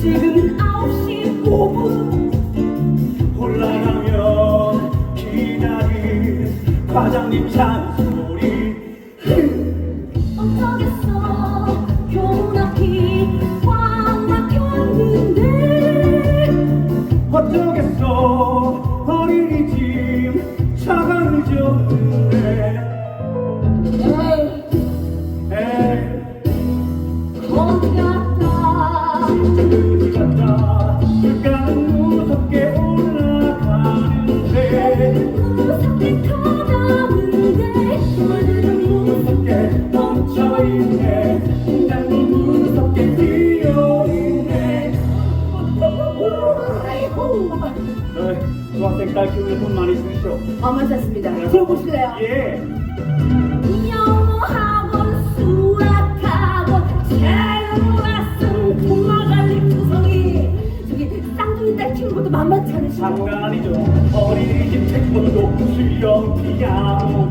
지금은 9시 5분. 올라가면 기다릴 과장님 참 수학생 딸 키우는 돈 많이 쓰시죠? 어머셨습니다. 들어보실래요? 예. 친구도 만만치 않으시고 장난 아니죠. 어린이집 태권도 수영 피아노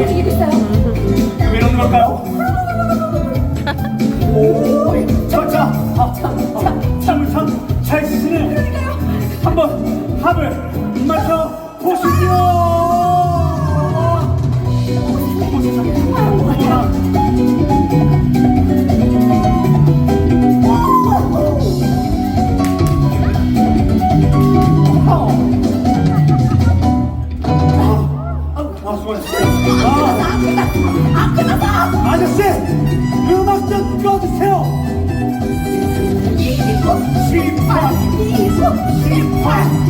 왜 이러는 걸까요? 오, 저자, 아, 참, 참, 참, 잘 쓰시네. 한번 합을 맞춰 보시죠. 快